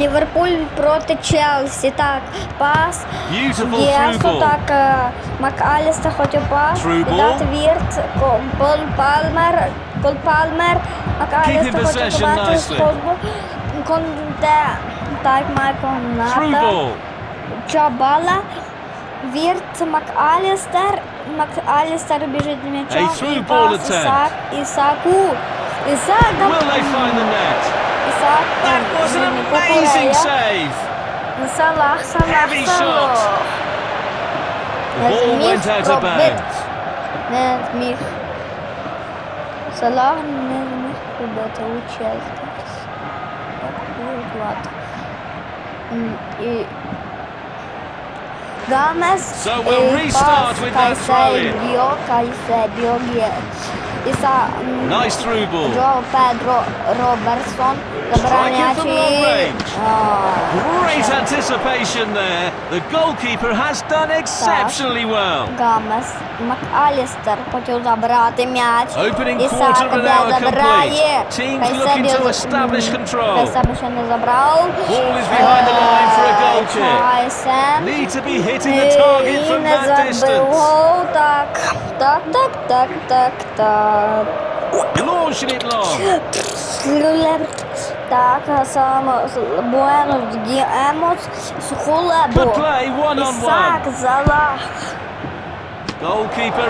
Ліверпуль проти Челсі. Так, пас. Beautiful through Єсу, ball. так, е, Макалістер хотів пас. Through ball. Віддати Вірт, Ко- Кол Палмер, Кол Палмер, Макалістер Keeping хотів possession подати nicely. Хогбу. Конте, так, Майкл Through Ната. ball. Джабала. Вірт, Макалістер. Макалістер біжить до м'яча. A through І ball пас attempt. Ісак, Ісаку. Ісак, да- amazing попадає. save. Салах, Салах, Heavy shot. Салах. The Не ball зміг went out of пробити. bounds. Не зміг. Салах не зміг пробити у Челсі. Як буде ладно. М, І Гамес So we'll і restart пас with that throw-in. Кайседіо, Кайседіо є. Іса м, Nice through ball. Джо Педро Роберсон забирає Striking м'яч from і... long range. А, Great Челсі. anticipation there. The goalkeeper has done exceptionally well. Гамес. Макалістер хотів забрати м'яч. Opening Ісак quarter of an де hour забирає. complete. Teams Кайседіо looking to з- establish М, control. Кайседіо ще не забрав. Ball is behind the Need to be hitting the target І from не that забив distance. гол. Так, так, так, так, так, так. Launching it long. Так, саме Буенос Діемос з Хулебо. Good play, one on Ісак one. Залах. Goalkeeper